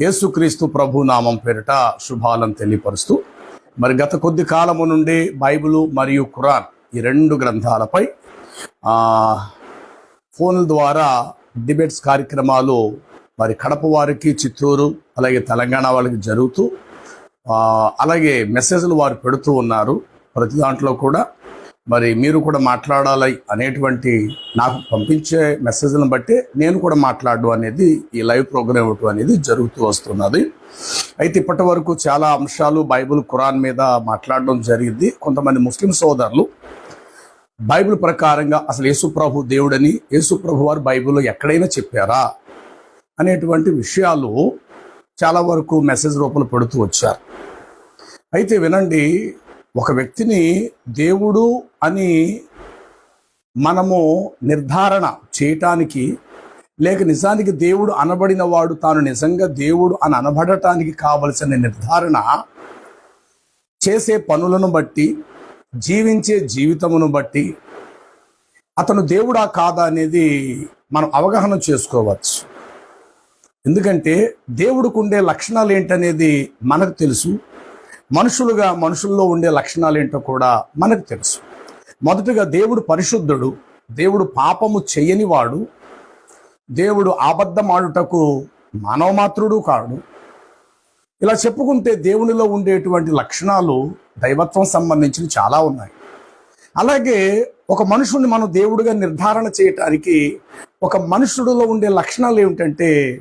యేసుక్రీస్తు ప్రభు నామం పేరిట శుభాలను తెలియపరుస్తూ మరి గత కొద్ది కాలము నుండి బైబిలు మరియు ఖురాన్ ఈ రెండు గ్రంథాలపై ఫోన్ల ద్వారా డిబేట్స్ కార్యక్రమాలు మరి కడప వారికి చిత్తూరు అలాగే తెలంగాణ వాళ్ళకి జరుగుతూ అలాగే మెసేజ్లు వారు పెడుతూ ఉన్నారు. ప్రతి దాంట్లో కూడా మరి మీరు కూడా మాట్లాడాలి అనేటువంటి నాకు పంపించే మెసేజ్లను బట్టి నేను కూడా మాట్లాడడం అనేది ఈ లైవ్ ప్రోగ్రామ్ ఇవ్వటం అనేది జరుగుతూ వస్తున్నది. అయితే ఇప్పటి వరకు చాలా అంశాలు బైబిల్ ఖురాన్ మీద మాట్లాడడం జరిగింది. కొంతమంది ముస్లిం సోదరులు బైబిల్ ప్రకారంగా అసలు యేసుప్రభు దేవుడని యేసుప్రభు వారు బైబిల్లో ఎక్కడైనా చెప్పారా? అనేటువంటి విషయాలు చాలా వరకు మెసేజ్ రూపంలో పెడుతూ వచ్చారు. అయితే వినండి ఒక వ్యక్తిని దేవుడు అని మనము నిర్ధారణ చేయటానికి లేక నిజానికి దేవుడు అనబడిన వాడు తాను నిజంగా దేవుడు అని అనబడటానికి కావలసిన నిర్ధారణ చేసే పనులను బట్టి జీవించే జీవితమును బట్టి అతను దేవుడా కాదా అనేది మనం అవగాహన చేసుకోవచ్చు. ఎందుకంటే దేవుడికి ఉండే లక్షణాలు ఏంటనేది మనకు తెలుసు. మనుషులుగా మనుషుల్లో ఉండే లక్షణాలు ఏంటో కూడా మనకు తెలుసు. మొదటగా దేవుడు పరిశుద్ధుడు దేవుడు పాపము చేయనివాడు దేవుడు అబద్ధమాడుటకు మానవమాత్రుడు కాడు. ఇలా చెప్పుకుంటే దేవునిలో ఉండేటువంటి లక్షణాలు దైవత్వం సంబంధించిన చాలా ఉన్నాయి. అలాగే ఒక మనుషుని మనం దేవుడిగా నిర్ధారణ చేయటానికి ఒక మనుషుడిలో ఉండే లక్షణాలు ఏమిటంటే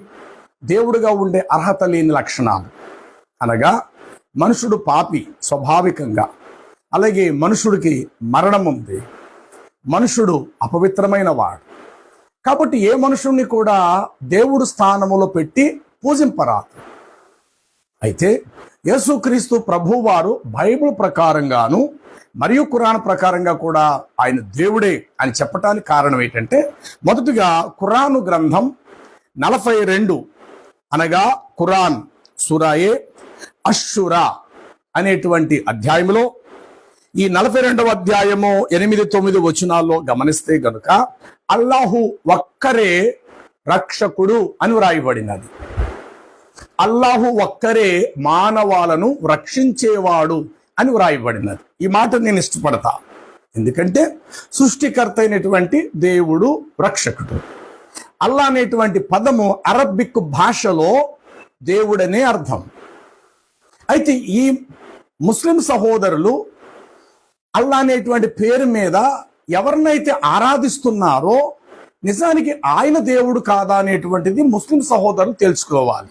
దేవుడిగా ఉండే అర్హత లేని లక్షణాలు. అనగా మనుషుడు పాపి స్వాభావికంగా. అలాగే మనుషుడికి మరణం ఉంది. మనుషుడు అపవిత్రమైన వాడు. కాబట్టి ఏ మనుషుణ్ణి కూడా దేవుడు స్థానములో పెట్టి పూజింపరాదు. అయితే యేసుక్రీస్తు ప్రభువారు బైబిల్ ప్రకారంగాను మరియు ఖురాన్ ప్రకారంగా కూడా ఆయన దేవుడే అని చెప్పటానికి కారణం ఏంటంటే మొదటిగా ఖురాను గ్రంథం నలభై రెండు అనగా ఖురాన్ సురాయే అషురా అనేటువంటి అధ్యాయంలో ఈ నలభై రెండవ అధ్యాయము ఎనిమిది తొమ్మిది వచనాల్లో గమనిస్తే గనుక అల్లాహు ఒక్కరే రక్షకుడు అని వ్రాయబడినది. అల్లాహు ఒక్కరే మానవాలను రక్షించేవాడు అని వ్రాయబడినది. ఈ మాట నేను ఇష్టపడతా. ఎందుకంటే సృష్టికర్త అయినటువంటి దేవుడు రక్షకుడు. అల్లా అనేటువంటి పదము అరబిక్ భాషలో దేవుడనే అర్థం. అయితే ఈ ముస్లిం సహోదరులు అల్లా అనేటువంటి పేరు మీద ఎవరినైతే ఆరాధిస్తున్నారో నిజానికి ఆయన దేవుడు కాదా అనేటువంటిది ముస్లిం సహోదరులు తెలుసుకోవాలి.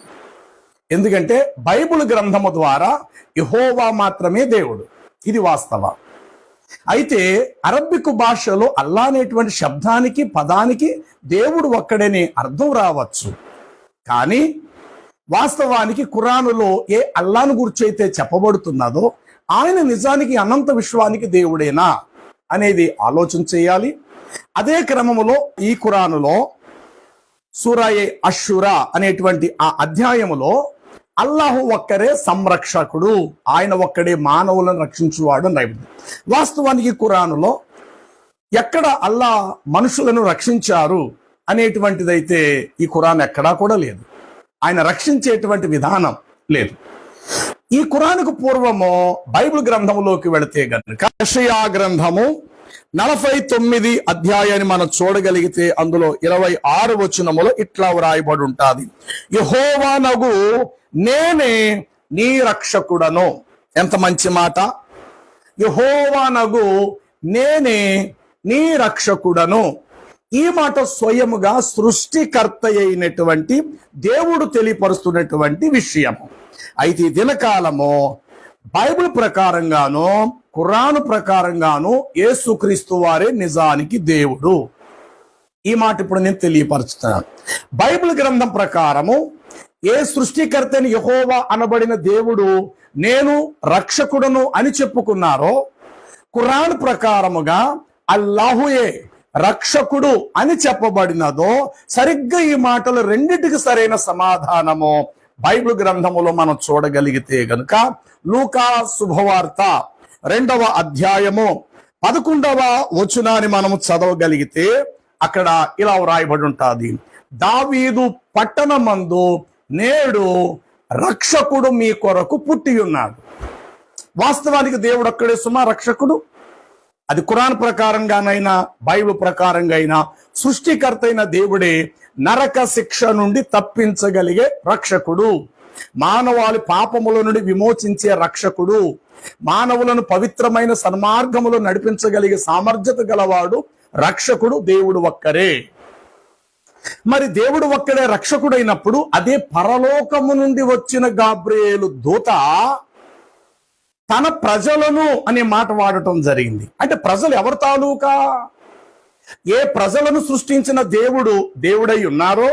ఎందుకంటే బైబిల్ గ్రంథము ద్వారా యహోవా మాత్రమే దేవుడు. ఇది వాస్తవం. అయితే అరబిక్ భాషలో అల్లా అనేటువంటి శబ్దానికి పదానికి దేవుడు ఒక్కడనే అర్థం రావచ్చు. కానీ వాస్తవానికి ఖురానులో ఏ అల్లాను గురించి అయితే చెప్పబడుతున్నదో ఆయన నిజానికి అనంత విశ్వానికి దేవుడేనా అనేది ఆలోచన చేయాలి. అదే క్రమములో ఈ ఖురానులో సూరాయే అషురా అనేటువంటి ఆ అధ్యాయములో అల్లాహు ఒక్కరే సంరక్షకుడు ఆయన ఒక్కడే మానవులను రక్షించువాడు అని వాస్తవానికి ఖురానులో ఎక్కడ అల్లా మనుషులను రక్షించారు అనేటువంటిదైతే ఈ ఖురాన్ ఎక్కడా కూడా లేదు. ఆయన రక్షించేటువంటి విధానం లేదు. ఈ ఖురాన్కు పూర్వము బైబిల్ గ్రంథములోకి వెళితే గనుక యెషయా గ్రంథము నలభై తొమ్మిది అధ్యాయాన్ని మనం చూడగలిగితే అందులో ఇరవై ఆరు వచనములో ఇట్లా వ్రాయబడి ఉంటుంది. యహోవానగు నేనే నీ రక్షకుడను. ఎంత మంచి మాట. యహోవానగు నేనే నీ రక్షకుడను. ఈ మాట స్వయముగా సృష్టికర్త అయినటువంటి దేవుడు తెలియపరుస్తున్నటువంటి విషయము. అయితే ఈ దినకాలము బైబిల్ ప్రకారంగాను ఖురాను ప్రకారంగాను యేసుక్రీస్తు వారే నిజానికి దేవుడు. ఈ మాట ఇప్పుడు నేను తెలియపరుచుతాను బైబిల్ గ్రంథం ప్రకారము ఏ సృష్టికర్తని యహోవా అనబడిన దేవుడు నేను రక్షకుడను అని చెప్పుకున్నారో ఖురాన్ ప్రకారముగా అల్లాహుయే రక్షకుడు అని చెప్పబడినదో సరిగ్గా ఈ మాటలు రెండిటికి సరైన సమాధానము బైబిల్ గ్రంథములో మనం చూడగలిగితే గనుక లూకా శుభవార్త రెండవ అధ్యాయము పదకొండవ వచనాన్ని మనము చదవగలిగితే అక్కడ ఇలా వ్రాయబడి ఉంటుంది. దావీదు పట్టణమందు నేడు రక్షకుడు మీ కొరకు పుట్టి ఉన్నాడు. వాస్తవానికి దేవుడు అక్కడే సుమా రక్షకుడు? అది కురాన్ ప్రకారంగానైనా బైబిల్ ప్రకారంగా అయినా సృష్టికర్త అయిన దేవుడే నరక శిక్ష నుండి తప్పించగలిగే రక్షకుడు. మానవాళి పాపముల నుండి విమోచించే రక్షకుడు. మానవులను పవిత్రమైన సన్మార్గములో నడిపించగలిగే సామర్థ్యత గలవాడు రక్షకుడు దేవుడు ఒక్కరే. మరి దేవుడు ఒక్కడే రక్షకుడైనప్పుడు అదే పరలోకము నుండి వచ్చిన గాబ్రియేలు దూత తన ప్రజలను అనే మాట వాడటం జరిగింది. అంటే ప్రజలు ఎవరు తాలూకా? ఏ ప్రజలను సృష్టించిన దేవుడు దేవుడై ఉన్నారో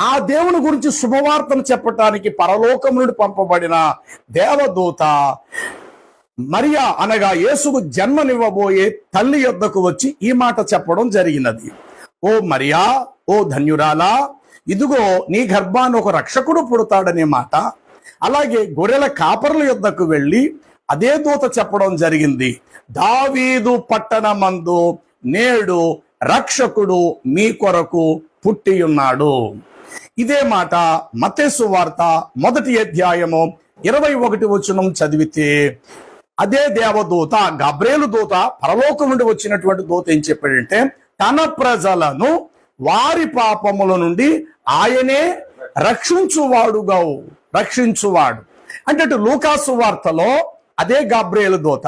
ఆ దేవుని గురించి శుభవార్తను చెప్పటానికి పరలోకం నుండి పంపబడిన దేవదూత మరియా అనగా యేసుకు జన్మనివ్వబోయే తల్లి యొద్దకు వచ్చి ఈ మాట చెప్పడం జరిగినది. ఓ మరియా ఓ ధన్యురాలా ఇదిగో నీ గర్భాన్ని ఒక రక్షకుడు పుడతాడనే మాట. అలాగే గొర్రెల కాపరుల యొద్దకు వెళ్ళి అదే దూత చెప్పడం జరిగింది దావీదు పట్టణమందు నేడు రక్షకుడు మీ కొరకు పుట్టి ఉన్నాడు ఇదే మాట మతేసు వార్త మొదటి అధ్యాయము ఇరవై ఒకటి వచనం చదివితే అదే దేవదూత గబ్రేలు దూత పరలోకం నుండి వచ్చినటువంటి దూత ఏం చెప్పాడంటే తన ప్రజలను వారి పాపముల నుండి ఆయనే రక్షించువాడుగా రక్షించువాడు. అంటే అటు లూకాసు వార్తలో అదే గాబ్రేలు దోత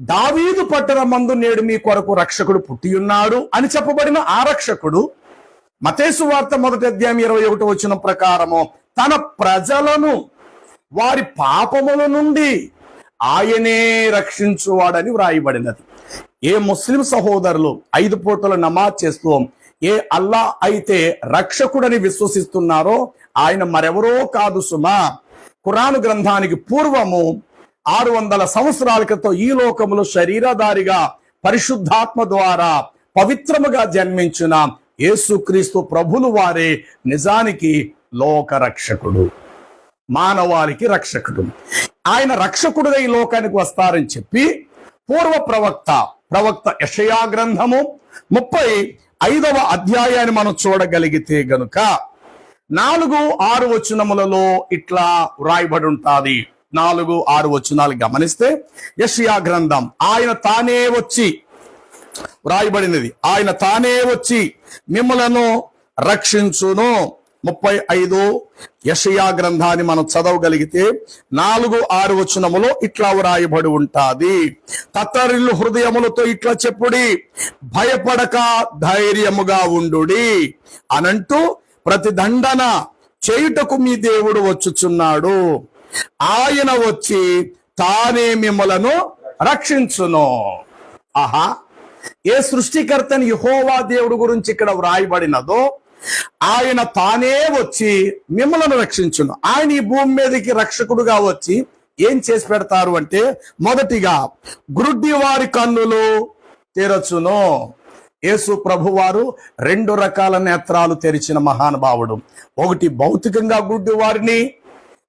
దావీదు పట్టణ మందు నేడు మీ కొరకు రక్షకుడు పుట్టి ఉన్నాడు అని చెప్పబడిన ఆ రక్షకుడు మతేసు వార్త మొదటి అధ్యాయం ఇరవై ఒకటి వచ్చిన ప్రకారము తన ప్రజలను వారి పాపముల నుండి ఆయనే రక్షించువాడని వ్రాయబడినది. ఏ ముస్లిం సహోదరులు ఐదు పూటలు నమాజ్ చేస్తూ ఏ అల్లా అయితే రక్షకుడని విశ్వసిస్తున్నారో ఆయన మరెవరో కాదు సుమా. కురాను గ్రంథానికి పూర్వము ఆరు వందల సంవత్సరాల క్రితం ఈ లోకములో శరీరధారిగా పరిశుద్ధాత్మ ద్వారా పవిత్రముగా జన్మించిన యేసుక్రీస్తు ప్రభులు వారే నిజానికి లోక రక్షకుడు మానవాళికి రక్షకుడు. ఆయన రక్షకుడుగా ఈ లోకానికి వస్తారని చెప్పి పూర్వ ప్రవక్త ప్రవక్త యషయా గ్రంథము ముప్పై ఐదవ అధ్యాయాన్ని మనం చూడగలిగితే గనుక నాలుగు ఆరు వచనములలో ఇట్లా వ్రాయబడి ఉంటుంది. నాలుగు ఆరు వచనాలు గమనిస్తే యషియా గ్రంథం ఆయన తానే వచ్చి వ్రాయబడినది ఆయన తానే వచ్చి మిమ్మలను రక్షించును. ముప్పై ఐదు యషయా గ్రంథాన్ని మనం చదవగలిగితే నాలుగు ఆరు వచనములో ఇట్లా వ్రాయబడి ఉంటాది. తత్తరిల్లు హృదయములతో ఇట్లా చెప్పుడి భయపడక ధైర్యముగా ఉండుడి అనంటూ ప్రతి దండన చేయుటకు మీ దేవుడు వచ్చుచున్నాడు. ఆయన వచ్చి తానే మిమ్మలను రక్షించును. ఆహా ఏ సృష్టికర్తని యహోవా దేవుడు గురించి ఇక్కడ వ్రాయబడినదో ఆయన తానే వచ్చి మిమ్మలను రక్షించును. ఆయన ఈ భూమి మీదకి రక్షకుడుగా వచ్చి ఏం చేసి పెడతారు అంటే మొదటిగా గ్రుడ్డి వారి కన్నులు తెరచును. యేసు ప్రభువారు రెండు రకాల నేత్రాలు తెరిచిన మహానుభావుడు. ఒకటి భౌతికంగా గుడ్డి వారిని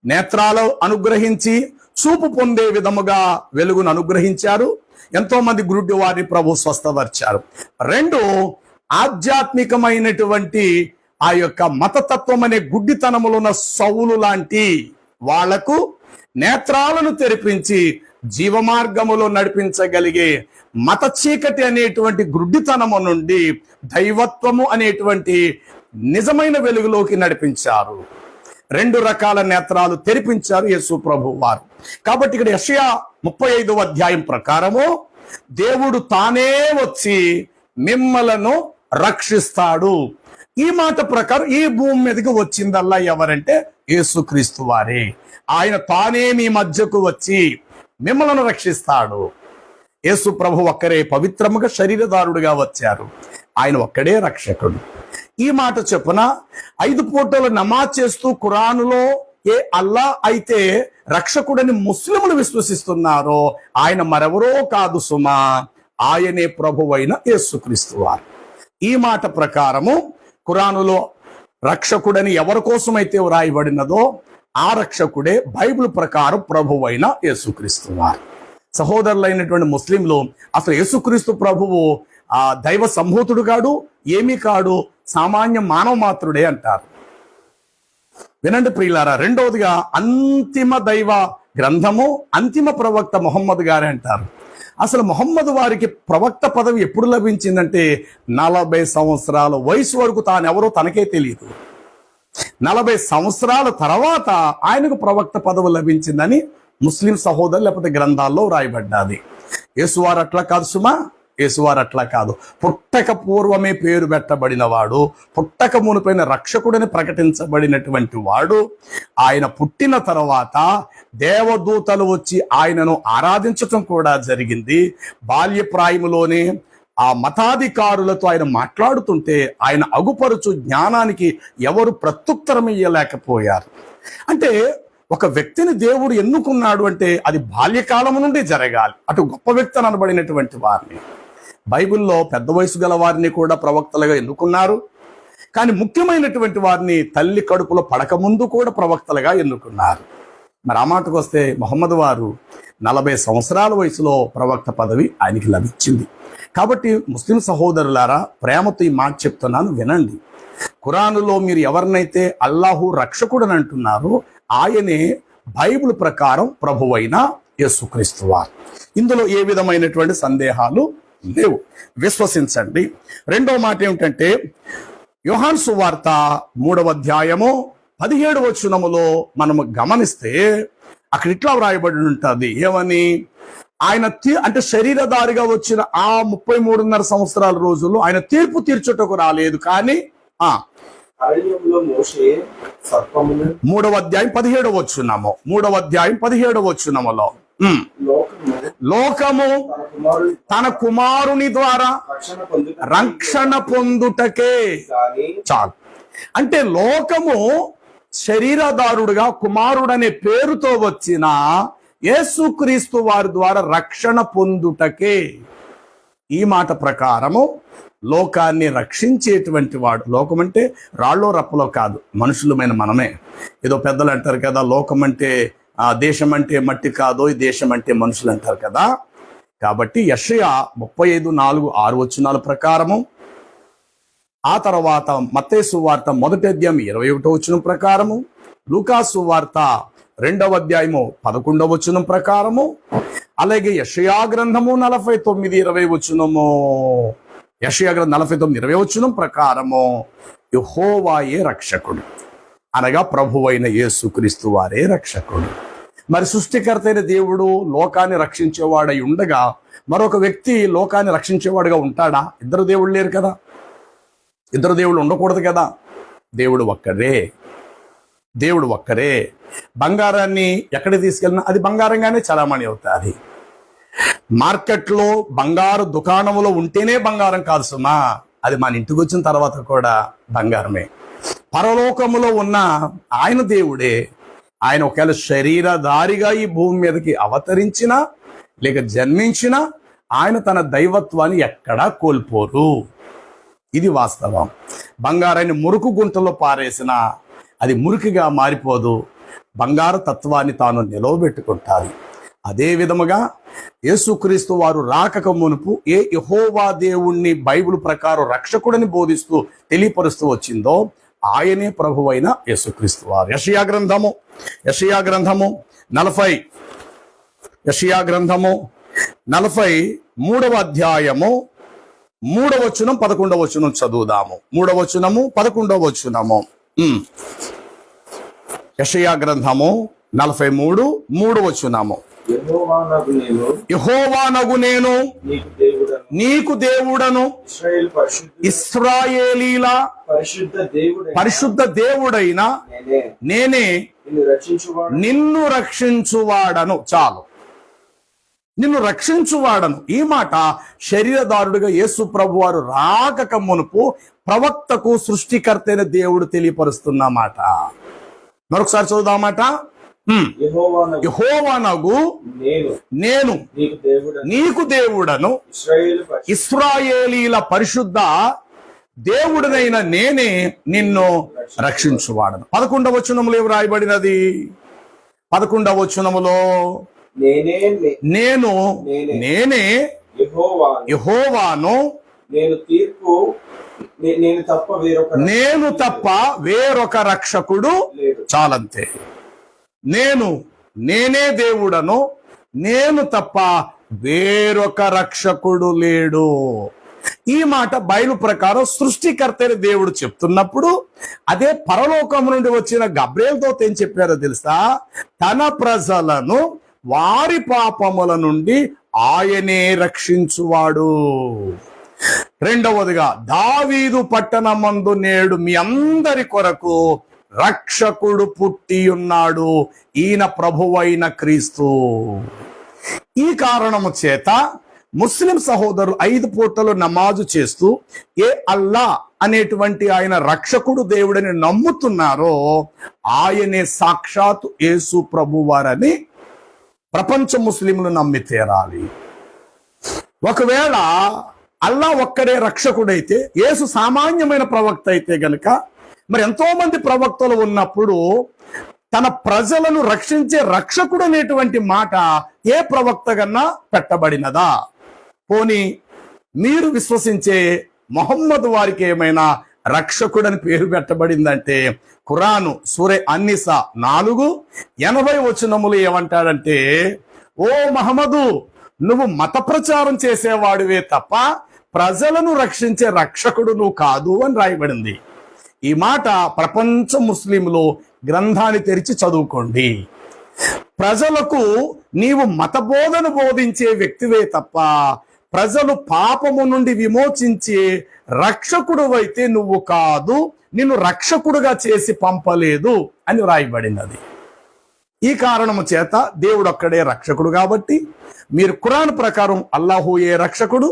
నేత్రాలు అనుగ్రహించి చూపు పొందే విధముగా వెలుగును అనుగ్రహించారు. ఎంతో మంది గురుడి వారిని ప్రభు స్వస్థపరిచారు. రెండు ఆధ్యాత్మికమైనటువంటి ఆ యొక్క మతతత్వం అనే గుడ్డితనములో ఉన్న సౌలు లాంటి వాళ్ళకు నేత్రాలను తెరిపించి జీవమార్గములో నడిపించగలిగే మత చీకటి అనేటువంటి గుడ్డితనము నుండి దైవత్వము అనేటువంటి నిజమైన వెలుగులోకి నడిపించారు. రెండు రకాల నేత్రాలు తెరిపించారు యేసు ప్రభు వారు. కాబట్టి ఇక్కడ యషయా ముప్పై ఐదవ అధ్యాయం ప్రకారము దేవుడు తానే వచ్చి మిమ్మలను రక్షిస్తాడు. ఈ మాట ప్రకారం ఈ భూమి మీదకి వచ్చిందల్లా ఎవరంటే యేసుక్రీస్తు వారే. ఆయన తానే మీ మధ్యకు వచ్చి మిమ్మలను రక్షిస్తాడు. యేసు ప్రభు ఒక్కరే పవిత్రముగా శరీరదారుడుగా వచ్చారు. ఆయన ఒక్కడే రక్షకుడు. ఈ మాట చెప్పున ఐదు పూటలు నమాజ్ చేస్తూ ఖురానులో ఏ అల్లా అయితే రక్షకుడని ముస్లింలు విశ్వసిస్తున్నారో ఆయన మరెవరో కాదు సుమా. ఆయనే ప్రభువైన యేసుక్రీస్తు వారు. ఈ మాట ప్రకారము ఖురానులో రక్షకుడని ఎవరి కోసమైతే వ్రాయబడినదో ఆ రక్షకుడే బైబిల్ ప్రకారం ప్రభువైన యేసుక్రీస్తు వారు. సహోదరులైనటువంటి ముస్లింలు అసలు యేసుక్రీస్తు ప్రభువు ఆ దైవ సంభూతుడు కాడు ఏమీ కాడు సామాన్య మానవ మాత్రుడే అంటారు. వినండి ప్రియులారా రెండవదిగా అంతిమ దైవ గ్రంథము అంతిమ ప్రవక్త మొహమ్మద్ గారే అంటారు. అసలు మొహమ్మద్ వారికి ప్రవక్త పదవి ఎప్పుడు లభించిందంటే నలభై సంవత్సరాల వయసు వరకు తానెవరో తనకే తెలియదు. నలభై సంవత్సరాల తర్వాత ఆయనకు ప్రవక్త పదవి లభించిందని ముస్లిం సహోదరు లేకపోతే గ్రంథాల్లో రాయబడ్డాది. యేసువారు అట్లా కాదు సుమా. యేసువారు అట్లా కాదు. పుట్టక పూర్వమే పేరు పెట్టబడిన వాడు పుట్టక మునిపైన రక్షకుడని ప్రకటించబడినటువంటి వాడు ఆయన పుట్టిన తర్వాత దేవదూతలు వచ్చి ఆయనను ఆరాధించటం కూడా జరిగింది. బాల్యప్రాయములోనే ఆ మతాధికారులతో ఆయన మాట్లాడుతుంటే ఆయన అగుపరుచు జ్ఞానానికి ఎవరు ప్రత్యుత్తరం ఇయ్యలేకపోయారు అంటే ఒక వ్యక్తిని దేవుడు ఎన్నుకున్నాడు అంటే అది బాల్యకాలం నుండి జరగాలి. అటు గొప్ప వ్యక్తి అనబడినటువంటి వారిని. బైబిల్లో పెద్ద వయసు గల వారిని కూడా ప్రవక్తలుగా ఎన్నుకున్నారు. కానీ ముఖ్యమైనటువంటి వారిని తల్లి కడుపులో పడకముందు కూడా ప్రవక్తలుగా ఎన్నుకున్నారు. మరి ఆ మాటకు వస్తే మొహమ్మద్ వారు నలభై సంవత్సరాల వయసులో ప్రవక్త పదవి ఆయనకి లభించింది. కాబట్టి ముస్లిం సహోదరులారా ప్రేమతో ఈ మాట చెప్తున్నాను వినండి. ఖురానులో మీరు ఎవరినైతే అల్లాహు రక్షకుడని అంటున్నారో ఆయనే బైబిల్ ప్రకారం ప్రభువైన యేసుక్రీస్తు వారు. ఇందులో ఏ విధమైనటువంటి సందేహాలు? లేవు. విశ్వసించండి. రెండవ మాట ఏమిటంటే యోహాన్ సువార్త మూడవ అధ్యాయము పదిహేడు వచనములో మనము గమనిస్తే అక్కడ ఇట్లా వ్రాయబడి ఉంటుంది. ఏమని? ఆయన అంటే శరీరధారిగా వచ్చిన ఆ ముప్పై మూడున్నర సంవత్సరాల రోజుల్లో ఆయన తీర్పు తీర్చుటకు రాలేదు. కానీ ఆ మూడవ అధ్యాయం పదిహేడవ వచ్చున్నాము మూడవ అధ్యాయం పదిహేడవ వచ్చున్నాములో. లోకము తన కుమారుని ద్వారా రక్షణ పొందుట రక్షణ పొందుటకే చాలు. అంటే లోకము శరీరదారుడుగా కుమారుడనే పేరుతో వచ్చిన యేసుక్రీస్తు వారి ద్వారా రక్షణ పొందుటకే. ఈ మాట ప్రకారము లోకాన్ని రక్షించేటువంటి వాడు లోకం అంటే రాళ్ళో రప్పలో కాదు మనుషులమైన మనమే. ఏదో పెద్దలు అంటారు కదా లోకం అంటే ఆ దేశం అంటే మట్టి కాదో ఈ దేశం అంటే మనుషులు అంటారు కదా. కాబట్టి యషయ ముప్పై ఐదు నాలుగు ఆరు వచనాల ప్రకారము ఆ తర్వాత మత్తేసు వార్త మొదటి అధ్యాయం ఇరవై ఒకటో వచనం ప్రకారము లూకాసు వార్త రెండవ అధ్యాయము పదకొండవ వచనం ప్రకారము అలాగే యషయా గ్రంథము నలభై తొమ్మిది ఇరవై వచనము. యషయా గ్రంథం నలభై తొమ్మిది ఇరవై వచనం ప్రకారము యహోవాయే రక్షకుడు. అనగా ప్రభువైన యేసుక్రీస్తు వారే రక్షకుడు. మరి సృష్టికర్తైన దేవుడు లోకాన్ని రక్షించేవాడై ఉండగా మరొక వ్యక్తి లోకాన్ని రక్షించేవాడుగా ఉంటాడా? ఇద్దరు దేవుళ్ళు లేరు కదా. ఇద్దరు దేవుళ్ళు ఉండకూడదు కదా. దేవుడు ఒక్కరే దేవుడు ఒక్కరే బంగారాన్ని ఎక్కడికి తీసుకెళ్ళినా అది బంగారంగానే చలామణి అవుతుంది. మార్కెట్లో బంగారు దుకాణంలో ఉంటేనే బంగారం కాదు సుమా. అది మన ఇంటికి వచ్చిన తర్వాత కూడా బంగారమే. పరలోకములో ఉన్న ఆయన దేవుడే. ఆయన ఒకవేళ శరీరధారిగా ఈ భూమి మీదకి అవతరించినా లేక జన్మించినా ఆయన తన దైవత్వాన్ని ఎక్కడా కోల్పోరు. ఇది వాస్తవం. బంగారాన్ని మురుకు గుంటలో పారేసిన అది మురికిగా మారిపోదు. బంగారు తత్వాన్ని తాను నిలవబెట్టుకుంటాది అదే విధముగా యేసుక్రీస్తు వారు రాకక మునుపు ఏ యహోవా దేవుణ్ణి బైబిల్ ప్రకారం రక్షకుడని బోధిస్తూ తెలియపరుస్తూ వచ్చిందో ఆయనే ప్రభువైన యేసుక్రీస్తు. వారు యషయా గ్రంథము యషయా గ్రంథము నలభై యషయా గ్రంథము నలభై మూడవ అధ్యాయము మూడవ వచనం పదకొండవ వచనం చదువుదాము. మూడవ వచనము పదకొండవ వచనము. యెషయా గ్రంథము నలభై మూడు మూడు వచనము. యహోవానగు నేను. నీకు దేవుడను ఇస్రాయేలీల పరిశుద్ధ దేవుడైన పరిశుద్ధ దేవుడైన నేనే. నేనే నిన్ను రక్షించువాడు నిన్ను రక్షించువాడను. చాలు. నిన్ను రక్షించువాడను. ఈ మాట శరీరదారుడిగా యేసు ప్రభు వారు రాకక మునుపు ప్రవక్తకు సృష్టికర్త అయిన దేవుడు తెలియపరుస్తున్న మాట. మరొకసారి చదువుదామాట యహోవనగు నేను. నీకు దేవుడను. ఇస్రాయేలీల పరిశుద్ధ దేవుడినైన నేనే నిన్ను రక్షించువాడను. పదకొండవ వచనములు ఏమి రాయబడినది? పదకొండవ వచనములో నేనే నేను నేనే. నేనే యెహోవా యహోవాను నేను తీర్పు నేను తప్ప వేరొక నేను తప్ప వేరొక రక్షకుడు చాలంతే. నేను నేనే దేవుడను నేను తప్ప వేరొక రక్షకుడు లేడు. ఈ మాట బయలు ప్రకారం సృష్టికర్తని దేవుడు చెప్తున్నప్పుడు అదే పరలోకం నుండి వచ్చిన గబ్రేల్తో ఏం చెప్పారో తెలుసా? తన ప్రజలను వారి పాపముల నుండి ఆయనే రక్షించువాడు. రెండవదిగా దావీదు పట్టణమందు నేడు మీ అందరి కొరకు రక్షకుడు పుట్టి ఉన్నాడు ఈయన ప్రభువైన క్రీస్తు. ఈ కారణము చేత ముస్లిం సహోదరు ఐదు పూటలు నమాజు చేస్తూ ఏ అల్లా అనేటువంటి ఆయన రక్షకుడు దేవుడని నమ్ముతున్నారో ఆయనే సాక్షాత్ యేసు ప్రభువారని ప్రపంచ ముస్లింలు నమ్మి తీరాలి. ఒకవేళ అల్లా ఒక్కడే రక్షకుడైతే యేసు సామాన్యమైన ప్రవక్త అయితే గనుక మరి ఎంతో మంది ప్రవక్తలు ఉన్నప్పుడు తన ప్రజలను రక్షించే రక్షకుడు అనేటువంటి మాట ఏ ప్రవక్త కన్నా పెట్టబడినదా? పోని మీరు విశ్వసించే మొహమ్మద్ వారికి ఏమైనా రక్షకుడని పేరు పెట్టబడిందంటే ఖురాను సూరే అన్నిసా నాలుగు ఎనభై వచనములు ఏమంటాడంటే ఓ మహమ్మదు నువ్వు మత ప్రచారం చేసేవాడివే తప్ప ప్రజలను రక్షించే రక్షకుడు నువ్వు కాదు అని రాయబడింది. ఈ మాట ప్రపంచ ముస్లింలు గ్రంథాన్ని తెరిచి చదువుకోండి. ప్రజలకు నీవు మతబోధను బోధించే వ్యక్తివే తప్ప ప్రజలు పాపము నుండి విమోచించే రక్షకుడు అయితే నువ్వు కాదు నిన్ను రక్షకుడుగా చేసి పంపలేదు అని వ్రాయబడినది. ఈ కారణము చేత దేవుడు ఒక్కడే రక్షకుడు కాబట్టి మీరు ఖురాన్ ప్రకారం అల్లాహు ఏ రక్షకుడు?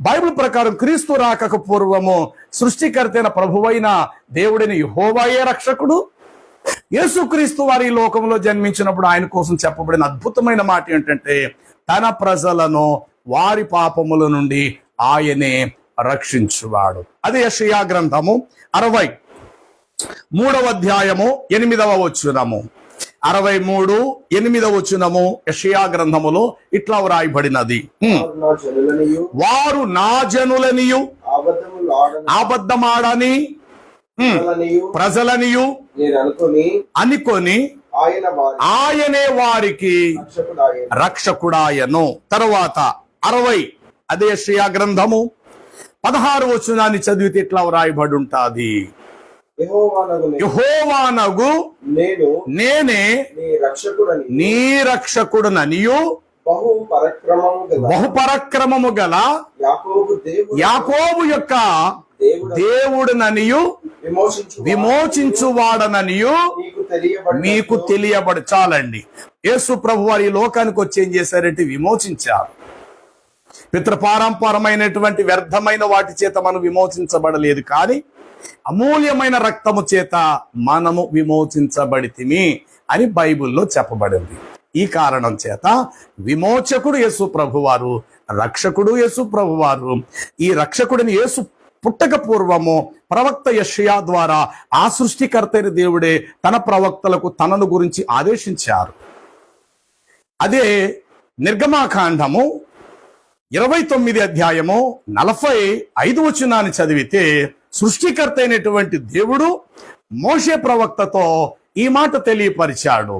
బైబిల్ ప్రకారం క్రీస్తు రాకకు పూర్వము సృష్టికర్తైన ప్రభువైన దేవుడిని యెహోవాయే రక్షకుడు. యేసుక్రీస్తు వారి లోకంలో జన్మించినప్పుడు ఆయన కోసం చెప్పబడిన అద్భుతమైన మాట ఏంటంటే తన ప్రజలను వారి పాపముల నుండి ఆయనే రక్షించువాడు. అది యషయా గ్రంథము అరవై మూడవ అధ్యాయము ఎనిమిదవ వచ్చునము అరవై మూడు ఎనిమిదవ వచ్చునము యషయా గ్రంథములో ఇట్లా వ్రాయబడినది. వారు నా జనులనియు. అబద్ధమాడని ప్రజలనియు. అనుకొని. ఆయన వారి. ఆయనే వారికి రక్షకుడాయను. తరువాత అరవై. అదే శ్రియా గ్రంథము. పదహారు వచనాన్ని చదివితే ఇట్లా వ్రాయబడి ఉంటాది యెహోవానగు నేను- నేను నీ రక్షకుడని. నీ రక్షకుడుననియు బహు పరక్రమము గల యాకోబు యొక్క దేవుడు దేవుడుననియు విమోచించు విమోచించువాడననియు మీకు తెలియబడి చాలండి. యేసు ప్రభు వారి ఈ లోకానికి వచ్చి ఏం చేశారంటే విమోచించారు. పితృపారంపరమైనటువంటి వ్యర్థమైన వాటి చేత మనం విమోచించబడలేదు కానీ అమూల్యమైన రక్తము చేత మనము విమోచించబడితిమి అని బైబిల్లో చెప్పబడింది. ఈ కారణం చేత విమోచకుడు యేసు ప్రభువారు రక్షకుడు యేసు ప్రభువారు ఈ రక్షకుడిని యేసు పుట్టక పూర్వము ప్రవక్త యషయా ద్వారా ఆ సృష్టికర్తైన దేవుడే తన ప్రవక్తలకు తనను గురించి ఆదేశించారు. అదే నిర్గమాకాండము ఇరవై తొమ్మిది అధ్యాయము నలభై ఐదు వచనాన్ని చదివితే సృష్టికర్త అయినటువంటి దేవుడు మోషే ప్రవక్తతో ఈ మాట తెలియపరిచాడు.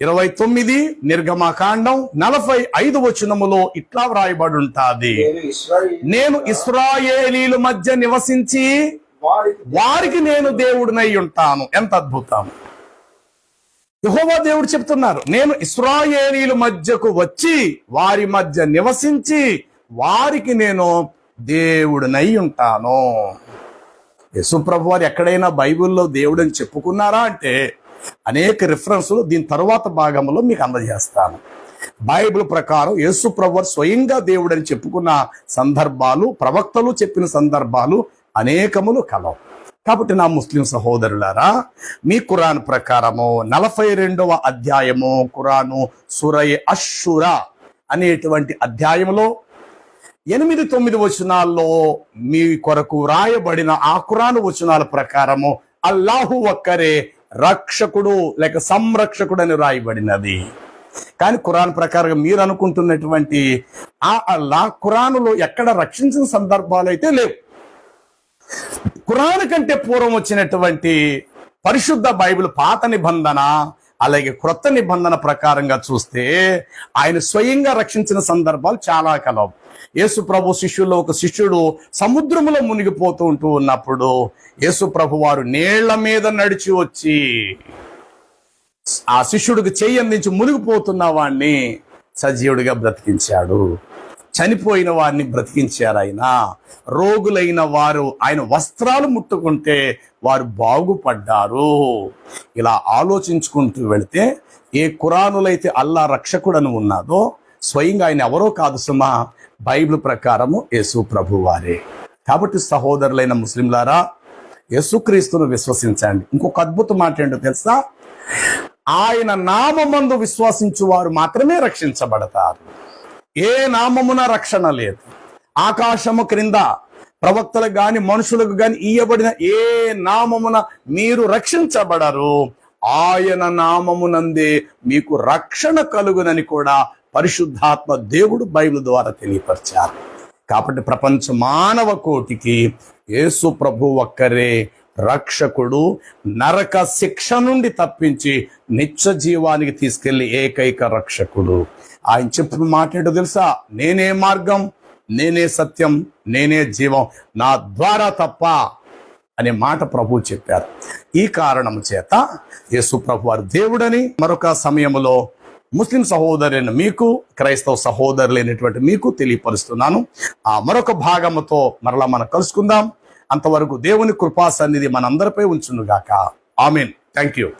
ఇరవై తొమ్మిది నిర్గమాకాండం నలభై ఐదు వచనములో ఇట్లా వ్రాయబడి ఉంటాది. నేను ఇస్రాయేల్ నేను ఇస్రాయేలీల మధ్య నివసించి వారికి వారికి నేను దేవుడినై ఉంటాను. ఎంత అద్భుతం. యెహోవా దేవుడు చెప్తున్నారు నేను ఇస్రాయేలీల మధ్యకు వచ్చి వారి మధ్య నివసించి వారికి నేను దేవుడినై ఉంటాను. యశుప్రభు వారు ఎక్కడైనా బైబిల్లో దేవుడని చెప్పుకున్నారా అంటే అనేక రిఫరెన్సులు దీని తరువాత భాగంలో మీకు అందజేస్తాను. బైబిల్ ప్రకారం యేసుప్రభు వారు స్వయంగా దేవుడని చెప్పుకున్న సందర్భాలు ప్రవక్తలు చెప్పిన సందర్భాలు అనేకములు కలవు. కాబట్టి నా ముస్లిం సహోదరులారా మీ ఖురాన్ ప్రకారము నలభై రెండవ అధ్యాయము ఖురాను సురయ్ అషురా అనేటువంటి అధ్యాయంలో ఎనిమిది తొమ్మిది వచనాల్లో మీ కొరకు రాయబడిన ఆ వచనాల ప్రకారము అల్లాహు ఒక్కరే రక్షకుడు లేక సంరక్షకుడు అని రాయబడినది కానీ ఖురాన్ ప్రకారంగా మీరు అనుకుంటున్నటువంటి ఆ అల్లా ఖురాన్లో ఖురానులో ఎక్కడ రక్షించిన సందర్భాలు అయితే లేవు. ఖురాన్ కంటే పూర్వం వచ్చినటువంటి పరిశుద్ధ బైబిల్ పాత నిబంధన అలాగే క్రొత్త నిబంధన ప్రకారంగా చూస్తే ఆయన స్వయంగా రక్షించిన సందర్భాలు చాలా కలవు. యేసు ప్రభు శిష్యుల్లో ఒక శిష్యుడు సముద్రములో మునిగిపోతూ ఉంటూ ఉన్నప్పుడు యేసు ప్రభు వారు నీళ్ళ మీద నడిచి వచ్చి ఆ శిష్యుడికి చెయ్యి అందించి మునిగిపోతున్న వాణ్ణి సజీవుడిగా బ్రతికించాడు. చనిపోయిన వారిని బ్రతికించారు ఆయన. రోగులైన వారు ఆయన వస్త్రాలు ముట్టుకుంటే వారు బాగుపడ్డారు. ఇలా ఆలోచించుకుంటూ వెళితే ఏ కురానులైతే అల్లా రక్షకుడని ఉన్నాదో స్వయంగా ఆయన ఎవరో కాదు సుమా. బైబిల్ ప్రకారము యేసు ప్రభు వారే కాబట్టి సహోదరులైన ముస్లింలారా యేసుక్రీస్తును విశ్వసించండి. ఇంకొక అద్భుత మాట ఏంటో తెలుసా? ఆయన నామందు విశ్వసించు వారు మాత్రమే రక్షించబడతారు. ఏ నామమున రక్షణ లేదు. ఆకాశము క్రింద ప్రవక్తలకు గాని మనుషులకు గాని ఇయ్యబడిన ఏ నామమున మీరు రక్షించబడరు. ఆయన నామమునందే మీకు రక్షణ కలుగునని కూడా పరిశుద్ధాత్మ దేవుడు బైబిల్ ద్వారా తెలియపరిచారు. కాబట్టి ప్రపంచ మానవ కోటికి యేసు ప్రభు ఒక్కరే రక్షకుడు నరక శిక్ష నుండి తప్పించి నిత్య జీవానికి తీసుకెళ్ళి ఏకైక రక్షకుడు. ఆయన చెప్పిన మాట ఏంటో తెలుసా? నేనే మార్గం నేనే సత్యం నేనే జీవం నా ద్వారా తప్ప అనే మాట ప్రభు చెప్పారు. ఈ కారణం చేత యేసు ప్రభు వారు దేవుడని మరొక సమయంలో ముస్లిం సహోదరులైన మీకు క్రైస్తవ సహోదరులైనటువంటి మీకు తెలియపరుస్తున్నాను. ఆ మరొక భాగముతో మరలా మనం కలుసుకుందాం. అంతవరకు దేవుని కృపా సన్నిధి మనందరిపై ఉంచునుగాక. ఆమెన్. Thank you